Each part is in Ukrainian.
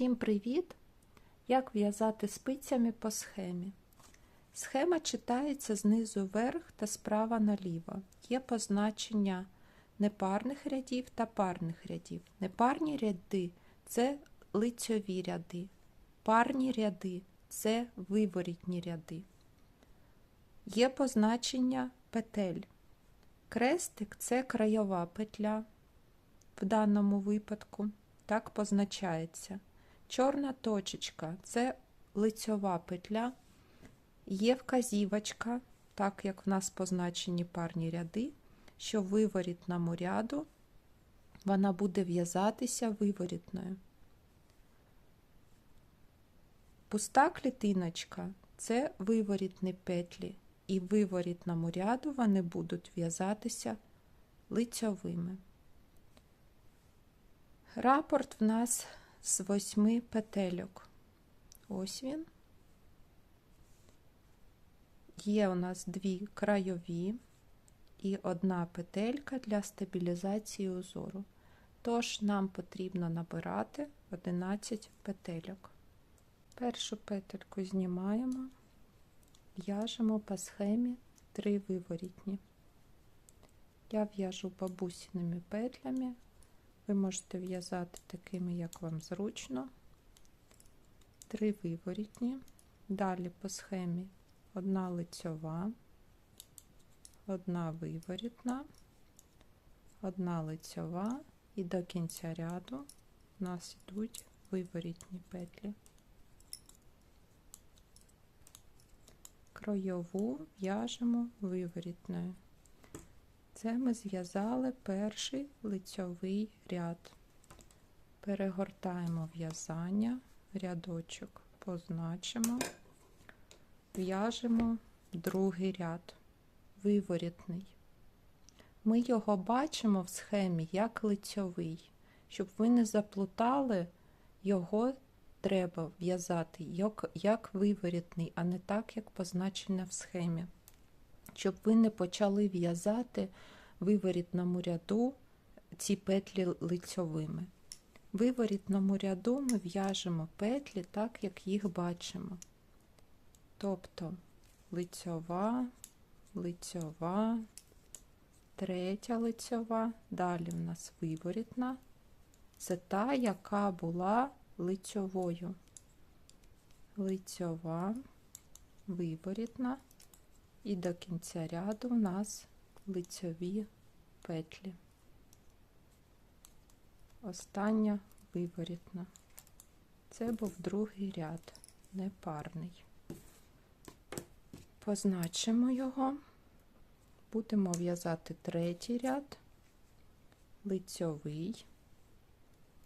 Всім привіт! Як в'язати спицями по схемі. Схема читається знизу вверх та справа наліво. Є позначення непарних рядів та парних рядів. Непарні ряди це лицьові ряди, парні ряди це виворітні ряди. Є позначення петель. Крестик це краєва петля в даному випадку. Так позначається. Чорна точечка це лицьова петля, є вказівочка, так як в нас позначені парні ряди, що виворітному ряду вона буде в'язатися виворітною. Пуста клітиночка це виворітні петлі, і виворітному ряду вони будуть в'язатися лицьовими. Рапорт в нас з восьми петельок. Ось він. Є у нас дві крайові і одна петелька для стабілізації узору. Тож нам потрібно набирати 11 петельок. Першу петельку знімаємо, в'яжемо по схемі 3 виворітні. Я в'яжу бабусіними петлями. Ви можете в'язати такими, як вам зручно. Три виворітні. Далі по схемі одна лицьова, одна виворітна, одна лицьова і до кінця ряду у нас йдуть виворітні петлі. Кройову в'яжемо виворітною. Це ми зв'язали перший лицьовий ряд. Перегортаємо в'язання, рядочок позначимо, в'яжемо другий ряд, виворітний. Ми його бачимо в схемі як лицьовий. Щоб ви не заплутали, його треба в'язати як, як виворітний, а не так, як позначено в схемі щоб ви не почали в'язати виворітному ряду ці петлі лицьовими. Виворітному ряду ми в'яжемо петлі так, як їх бачимо. Тобто лицьова, лицьова, третя лицьова, далі в нас виворітна. Це та, яка була лицьовою. Лицьова, виворітна. І до кінця ряду у нас лицьові петлі. Остання виворітна. Це був другий ряд, непарний. Позначимо його, будемо в'язати третій ряд, лицьовий,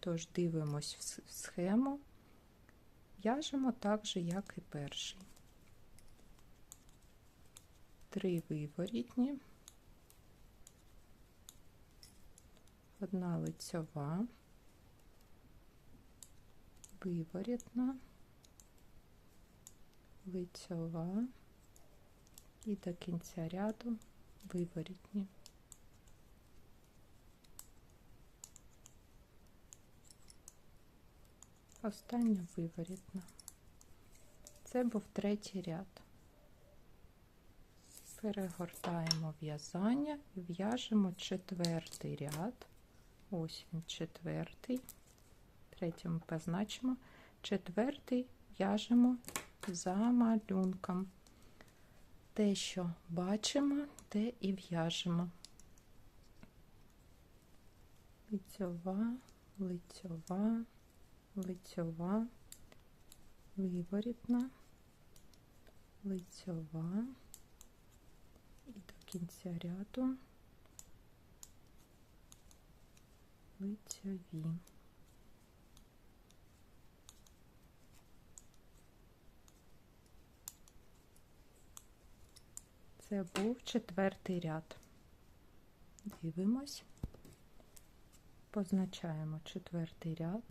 тож дивимось в схему, в'яжемо так же, як і перший. Три виворітні, одна лицьова, виворітна, лицьова. І до кінця ряду виворітні. Остання виворітна. Це був третій ряд перегортаємо в'язання і в'яжемо четвертий ряд. Ось він четвертий, третьому позначимо, четвертий в'яжемо за малюнком. Те, що бачимо, те і в'яжемо. Лицьова, лицьова, лицьова, виворітна, лицьова кінця ряду. Лицьові. Це був четвертий ряд. Дивимось, позначаємо четвертий ряд,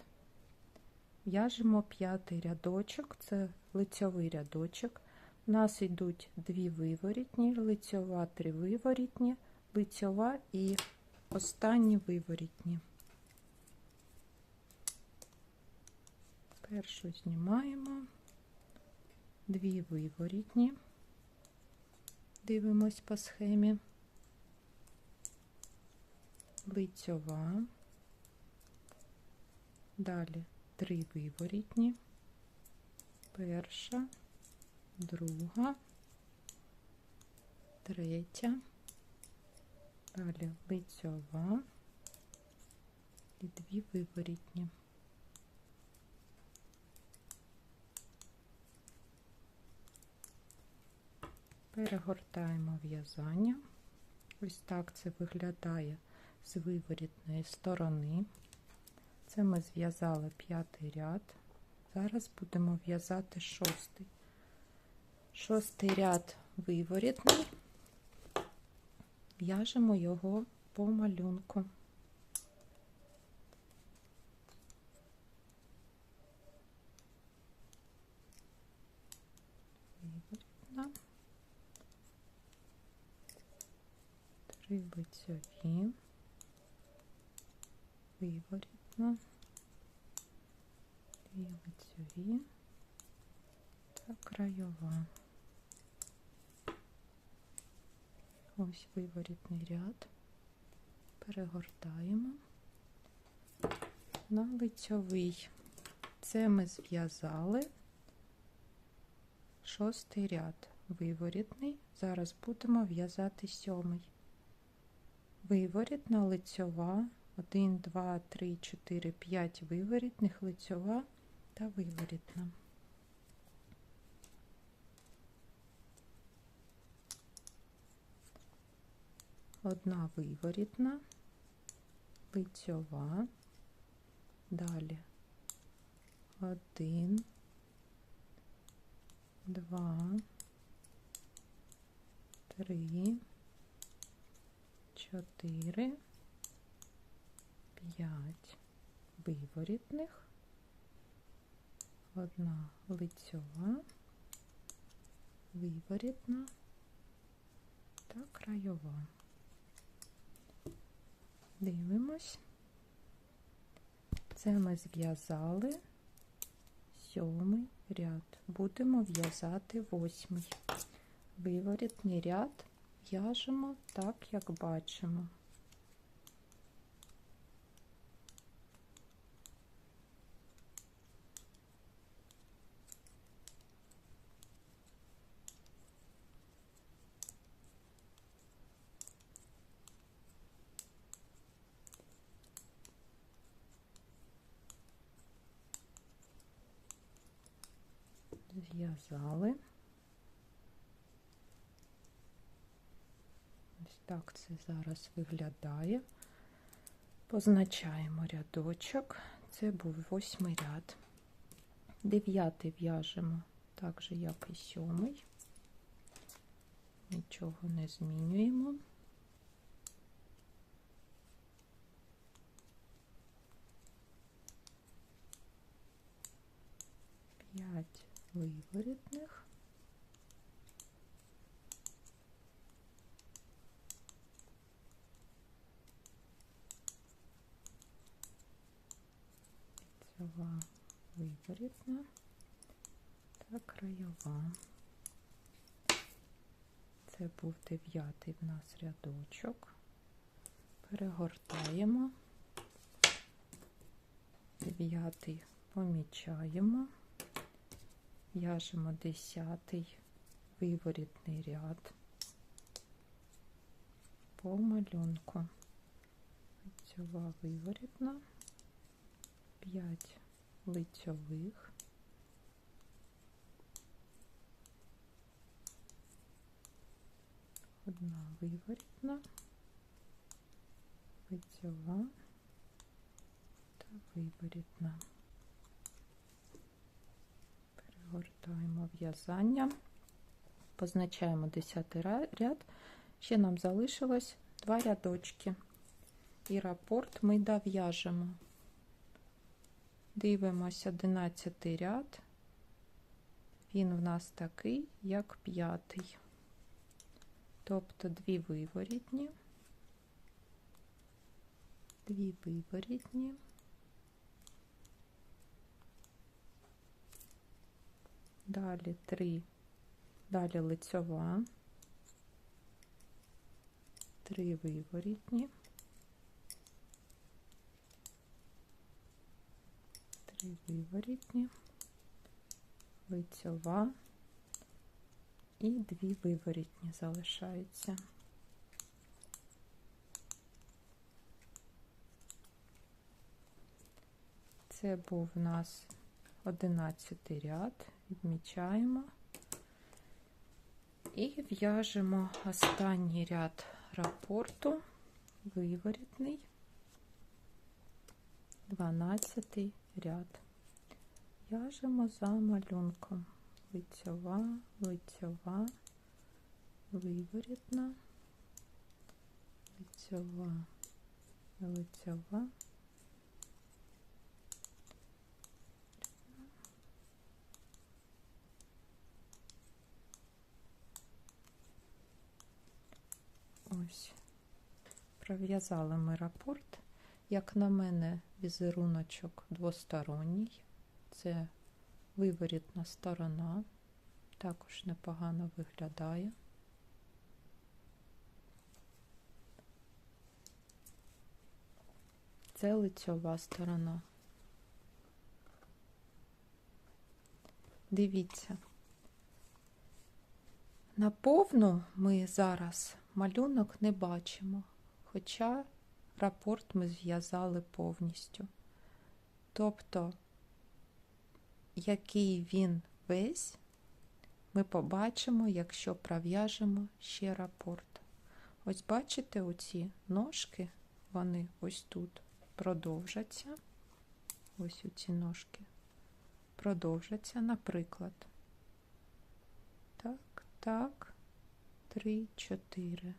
в'яжемо п'ятий рядочок, це лицьовий рядочок, у нас йдуть дві виворітні, лицьова три виворітні, лицьова і останні виворітні. Першу знімаємо, дві виворітні, дивимось по схемі, лицьова, далі три виворітні, перша, друга, третя, далі лицьова і дві виворітні. Перегортаємо в'язання. Ось так це виглядає з виворітної сторони. Це ми зв'язали п'ятий ряд. Зараз будемо в'язати шостий. Шостий ряд виворітний, в'яжемо його по малюнку. Виворітна. Три лицьові, виворітна, дві лицьові та краєва. Ось виворітний ряд. Перегортаємо на лицьовий. Це ми зв'язали шостий ряд виворітний. Зараз будемо в'язати сьомий. Виворітна лицьова, 1, 2, 3, 4, 5 виворітних, лицьова та виворітна. Одна виворітна, лицьова, далі. Один, два, три, чотири, п'ять виворітних, одна лицьова, виворітна та краєва. Дивимось. Це ми зв'язали сьомий ряд. Будемо в'язати восьмий. Виворітний ряд в'яжемо так, як бачимо. Зв'язали. Ось так це зараз виглядає. Позначаємо рядочок. Це був восьмий ряд. Дев'ятий в'яжемо так же, як і сьомий. Нічого не змінюємо. П'ять виворітних. Лицьова виворітна та краєва. Це був дев'ятий в нас рядочок. Перегортаємо. Дев'ятий помічаємо. В'яжемо десятий виворітний ряд по малюнку. Лицьова виворітна, 5 лицьових, одна виворітна, лицьова та виворітна. Перегортаємо в'язання, позначаємо 10 ряд, ще нам залишилось два рядочки, і рапорт ми дов'яжемо. Дивимося 11 ряд, він в нас такий, як п'ятий, тобто дві виворітні, дві виворітні, далі 3, далі лицьова, 3 виворітні, 3 виворітні, лицьова. І 2 виворітні залишаються. Це був у нас 11 ряд, відмічаємо і в'яжемо останній ряд рапорту, виворітний, 12 ряд. В'яжемо за малюнком. Лицьова, лицьова, виворітна, лицьова, лицьова. Ось, пров'язали ми рапорт. Як на мене, візеруночок двосторонній. Це виворітна сторона, також непогано виглядає. Це лицьова сторона. Дивіться, наповну ми зараз малюнок не бачимо, хоча рапорт ми зв'язали повністю. Тобто, який він весь, ми побачимо, якщо пров'яжемо ще рапорт. Ось бачите, оці ножки, вони ось тут продовжаться. Ось оці ножки продовжаться, наприклад. Так, так, три, чотири.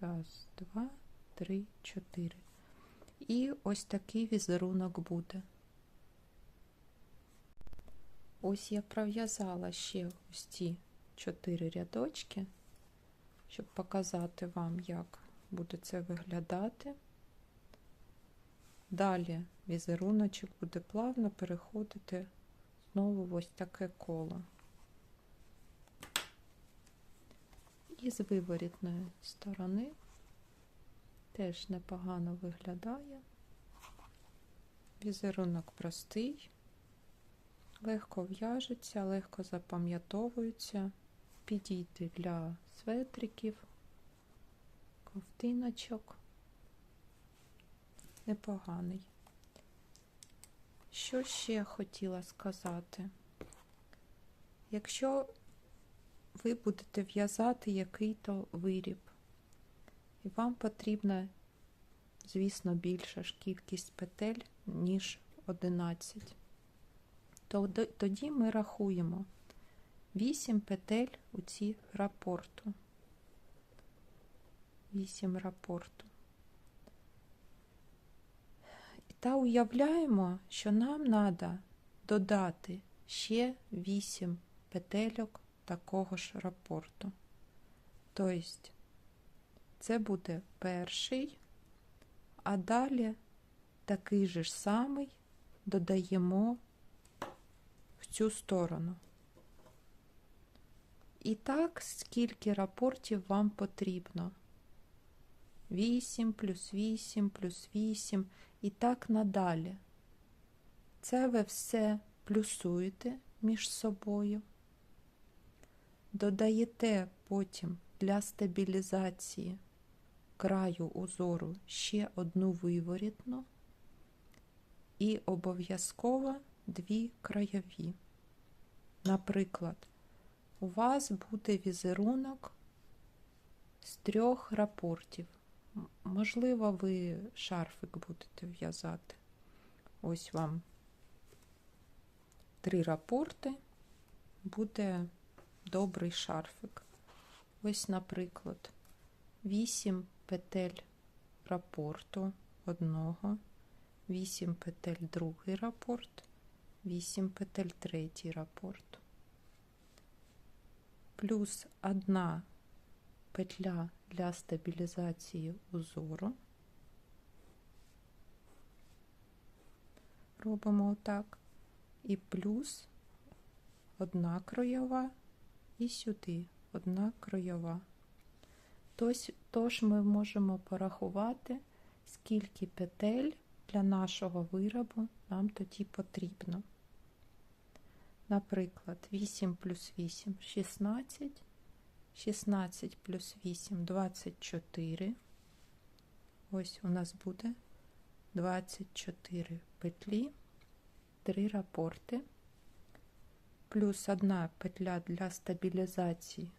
Раз, два, три, чотири. І ось такий візерунок буде. Ось я пров'язала ще ось ці чотири рядочки, щоб показати вам, як буде це виглядати. Далі візеруночок буде плавно переходити знову в ось таке коло. І з виворітної сторони теж непогано виглядає. Візерунок простий, легко в'яжеться, легко запам'ятовується, підійти для светриків, ковтиночок. Непоганий. Що ще хотіла сказати? Якщо ви будете в'язати який-то виріб, і вам потрібна, звісно, більша ж кількість петель, ніж 11, тоді ми рахуємо 8 петель у ці рапорту. 8 рапорту. Та уявляємо, що нам треба додати ще 8 петельок такого ж рапорту. Тобто, це буде перший, а далі такий же ж самий додаємо в цю сторону. І так, скільки рапортів вам потрібно. 8 плюс 8 плюс 8 і так надалі. Це ви все плюсуєте між собою, додаєте потім для стабілізації краю узору ще одну виворітну і обов'язково дві краєві. Наприклад, у вас буде візерунок з трьох рапортів. Можливо, ви шарфик будете в'язати. Ось вам три рапорти, буде добрий шарфик. Ось, наприклад, 8 петель рапорту одного, 8 петель другий рапорт, 8 петель третій рапорт. Плюс одна петля для стабілізації узору. Робимо отак. І плюс одна кройова і сюди одна кройова. Тось, тож ми можемо порахувати, скільки петель для нашого виробу нам тоді потрібно. Наприклад, 8 плюс 8 16, 16 плюс 8 24. Ось у нас буде 24 петлі, 3 рапорти, плюс одна петля для стабілізації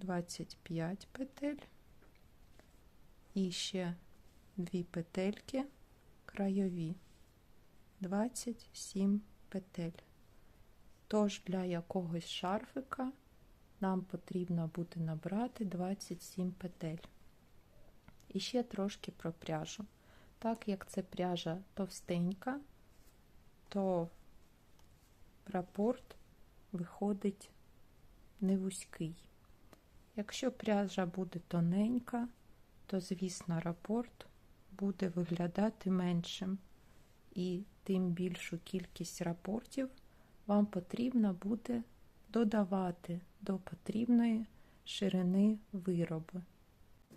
25 петель. І ще дві петельки крайові 27 петель. Тож для якогось шарфика нам потрібно буде набрати 27 петель. І ще трошки про пряжу. Так як це пряжа товстенька, то рапорт виходить не вузький. Якщо пряжа буде тоненька, то, звісно, рапорт буде виглядати меншим. І тим більшу кількість рапортів вам потрібно буде додавати до потрібної ширини виробу.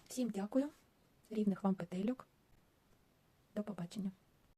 Всім дякую, рівних вам петельок. До побачення.